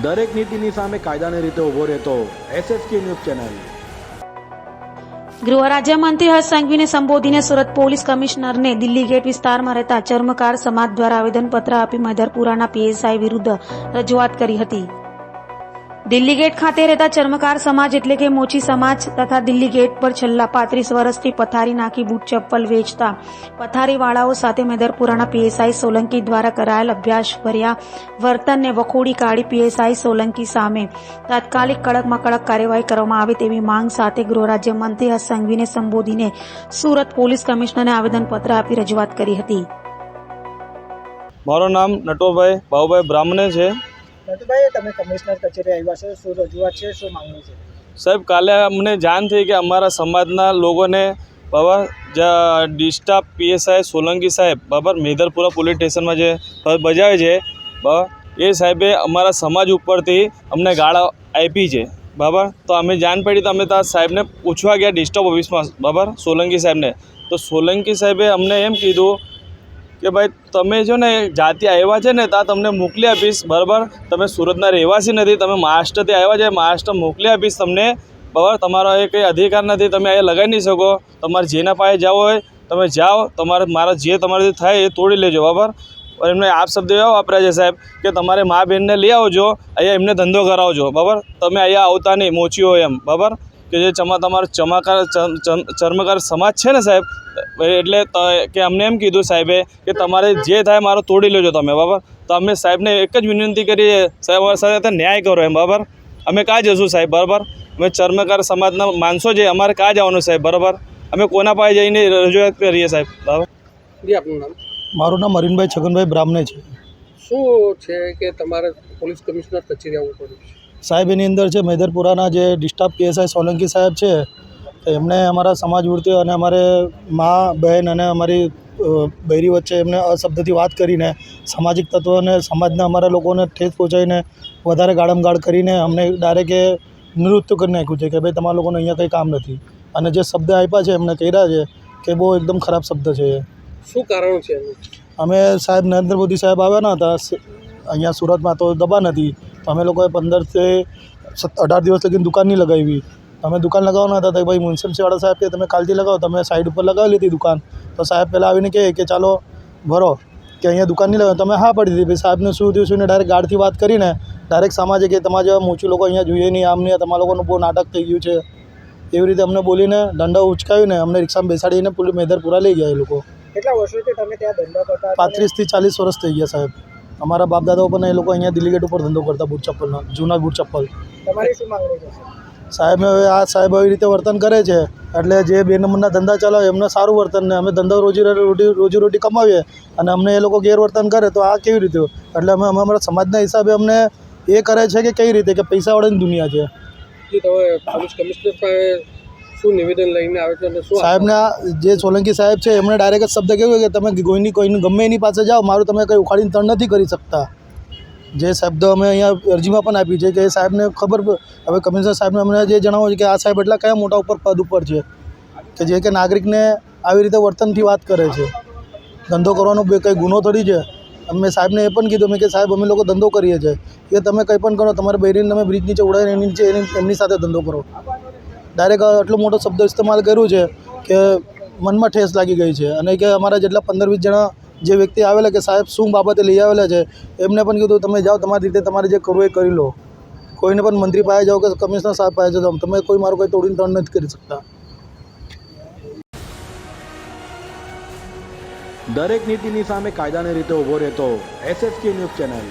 દરેક નીતિની સામે કાયદાની રીતે ઊભો રહેતો એસએસકે ન્યૂઝ ચેનલ. ગૃહ રાજ્યમંત્રી હર્ષ સંઘવીને સંબોધીને સુરત પોલીસ કમિશનરને દિલ્હી ગેટ વિસ્તારમાં રહેતા ચર્મકાર સમાજ દ્વારા આવેદનપત્ર આપી મધરપુરાના પીએસઆઈ વિરુદ્ધ રજૂઆત કરી હતી. દિલ્હી ગેટ ખાતે રહેતા ચર્મકાર સમાજ એટલે કે મોચી સમાજ તથા દિલ્હી ગેટ પર છેલ્લા પાંત્રીસ વર્ષથી પથારી નાખી બૂટ ચપ્પલ વેચતા પથારીવાળાઓ સાથે મેદરપુરાના પીએસઆઈ સોલંકી દ્વારા કરાયેલ અભ્યાસ ભર્યા વર્તનને વખોડી કાઢી પીએસઆઈ સોલંકી સામે. તાત્કાલિક કડકમાં કડક કાર્યવાહી કરવામાં આવે તેવી માંગ સાથે ગૃહ રાજ્યમંત્રી હર્ષ સંઘવીને સંબોધીને સુરત પોલીસ કમિશનરને આવેદનપત્ર આપી રજૂઆત કરી હતી. મારું નામ નટોભાઈ બાબુભાઈ બ્રાહ્મણે છે. નટુભાઈ તમે કમિશનર કચેરી આવ્યા છો, શું રજૂઆત છે, શું માંગણી છે? સાહેબ, કાલે અમને જાણ થઈ કે અમારા સમાજના લોકોને બાબા જ્યાં ડિસ્ટાફ પીએસઆઈ સોલંકી સાહેબ બરાબર મેધરપુરા પોલીસ સ્ટેશનમાં જે ફરજ બજાવે છે બરાબર એ સાહેબે અમારા સમાજ ઉપરથી અમને ગાળા આપી છે. બરાબર તો અમે જાણ પડી તો અમે ત્યાં સાહેબને પૂછવા ગયા ડિસ્ટર્બ ઓફિસમાં બરાબર સોલંકી સાહેબને. તો સોલંકી સાહેબે અમને એમ કીધું કે ભાઈ, તમે જો ને જાતિ આવ્યા છે ને ત્યાં તમને મોકલી આપીશ, બરાબર? તમે સુરતના રહેવાસી નથી, તમે મહારાષ્ટ્રથી આવ્યા છે, મહારાષ્ટ્ર મોકલી આપીશ તમને. બરાબર? તમારો એ કંઈ અધિકાર નથી, તમે અહીંયા લગાવી નહીં શકો. તમારે જેના પાસે જાઓ હોય, તમે જાઓ. તમારે, મારા જે તમારાથી થાય એ તોડી લેજો, બરાબર? એમને આપ શબ્દ એવા વાપર્યા છે, સાહેબ, કે તમારે મા બહેનને લઈ આવજો, અહીંયા એમને ધંધો કરાવજો, બરાબર? તમે અહીંયા આવતા નહીં, મોચી હોય એમ, બરાબર? કે જે ચમા તમારો ચમાકાર ચમ- ચમ- ચર્મકાર સમાજ છે ને સાહેબ એટલે ત- કે અમને એમ કીધું સાહેબે કે તમારે જે થાય મારો તોડી લેજો તમે બરાબર? તો અમે સાહેબને એક જ વિનંતી કરીએ સાહેબ અમારી સાથે ન્યાય કરો એમ બરાબર? અમે કાં જશું સાહેબ બરાબર? અમે ચર્મકાર સમાજના માણસો છે અમારે કાં જવાનું સાહેબ બરાબર? અમે કોના પાસે જઈને રજૂઆત કરીએ સાહેબ બરાબર? આપનું નામ? મારું નામ અરવિંદભાઈ છગનભાઈ બ્રાહ્મણે છે. શું છે કે તમારે પોલીસ કમિશનર કચેરી આવવું પડ્યું છે? સાહેબ એની અંદર છે મેદરપુરાના જે ડિસ્ટાફ પીએસઆઈ સોલંકી સાહેબ છે એમણે અમારા સમાજ વૃત્તિઓ અને અમારે મા બહેન અને અમારી બૈરી વચ્ચે એમને અશબ્દથી વાત કરીને સામાજિક તત્વોને સમાજના અમારા લોકોને ઠેસ પહોંચાડીને વધારે ગાળમગાળ કરીને અમને ડાયરેક્ટ એ નૃત્ય કરી નાખ્યું છે કે ભાઈ તમારા લોકોને અહીંયા કંઈ કામ નથી. અને જે શબ્દ આપ્યા છે એમને કહ્યા છે કે બહુ એકદમ ખરાબ શબ્દ છે એ. શું કારણ છે અમે સાહેબ નરેન્દ્ર મોદી સાહેબ આવ્યા હતા અહીંયા સુરતમાં તો દબાણ હતી અમે લોકોએ પંદરથી અઢાર દિવસ લગીને દુકાન નહીં લગાવી. અમે દુકાન લગાવવાના હતા તો ભાઈ મ્યુનિસિપલ્ટીવાળા સાહેબ કે તમે કાલથી લગાવો તમે સાઈડ ઉપર લગાવી લીધી દુકાન. તો સાહેબ પહેલાં આવીને કહે કે ચાલો ભરો કે અહીંયા દુકાન નહીં લગાવો. તમે હા પડી દીધી. ભાઈ સાહેબને શું થયું શું ને ડાયરેક્ટ ગાર્ડથી વાત કરીને ડાયરેક્ટ સમાજે કે તમારા જેવા મોચી લોકો અહીંયા જોઈએ નહીં આમ નહીં તમારા લોકોનું બહુ નાટક થઈ ગયું છે. એવી રીતે અમને બોલીને દંડો ઉચકાવીને અમને રિક્ષામાં બેસાડીને પુલી મેદરપુરા લઈ ગયા એ લોકો. કેટલા વર્ષોથી તમે ત્યાં ધંધો કરતા પાંત્રીસથી ચાલીસ વર્ષ થઈ ગયા સાહેબ. અમારા બાપ દાદાઓ પણ એ લોકો અહીંયા દિલ્હી ગેટ ઉપર ધંધો કરતા બૂટ ચપ્પલનો જૂના બૂટ ચપ્પલ. તમારી શું માંગણી છે સાહેબ હવે આ સાહેબ આવી રીતે વર્તન કરે છે એટલે જે બે નંબરના ધંધા ચલાવે એમને સારું વર્તન ને અમે ધંધો રોજી રોટી રોજી રોટી કમાવીએ અને અમને એ લોકો ગેરવર્તન કરે તો આ કેવી રીતે? એટલે અમે અમે અમારા સમાજના હિસાબે અમને એ કરે છે કે કઈ રીતે કે પૈસાવાળાની દુનિયા છે. તમે પોલીસ કમિશનર પાસે શું નિવેદન લઈને આવે છે અને શું સાહેબના જે સોલંકી સાહેબ છે, એમણે ડાયરેક્ટ શબ્દ કહ્યું કે તમે કોઈની કોઈની ગમે એની પાસે જાઓ, મારું તમે કંઈ ઉખાડીને તણ નથી કરી શકતા. જે શબ્દ અમે અહીંયા અરજીમાં પણ આપી છે કે એ સાહેબને ખબર હવે કમિશનર સાહેબને અમને જે જણાવો છે કે આ સાહેબ એટલા કયા મોટા ઉપર પદ ઉપર છે? કે જે કે નાગરિકને આવી રીતે વર્તનથી વાત કરે છે. ધંધો કરવાનો બે કંઈ ગુનો થોડી છે? અમે સાહેબને એ પણ કીધું મેં કે સાહેબ અમે લોકો ધંધો કરીએ છીએ. કે તમે કંઈ પણ કરો, તમારે બૈરીને તમે બ્રિજ નીચે ઉડાવીને એની નીચે એની, એમની સાથે ધંધો કરો. ડાયરેક્ટ આટલો મોટો શબ્દ ઇસ્તેમાલ કર્યું છે કે મનમાં ઠેસ લાગી ગઈ છે. અને કે અમારા જેટલા પંદર વીસ જણા જે વ્યક્તિ આવેલા કે સાહેબ શું બાબતે લઈ આવેલા છે, એમને પણ કીધું, તમે જાઓ, તમારી રીતે તમારે જે કરવું એ કરી લો. કોઈને પણ મંત્રી પાસે જાઓ કે કમિશનર સાહેબ પાસે જાઓ, તમે કોઈ મારું કોઈ તોડીને તોડ નથી કરી શકતા. દરેક નીતિની સામે કાયદાની રીતે ઊભો રહેતો એસએસકે ન્યૂઝ ચેનલ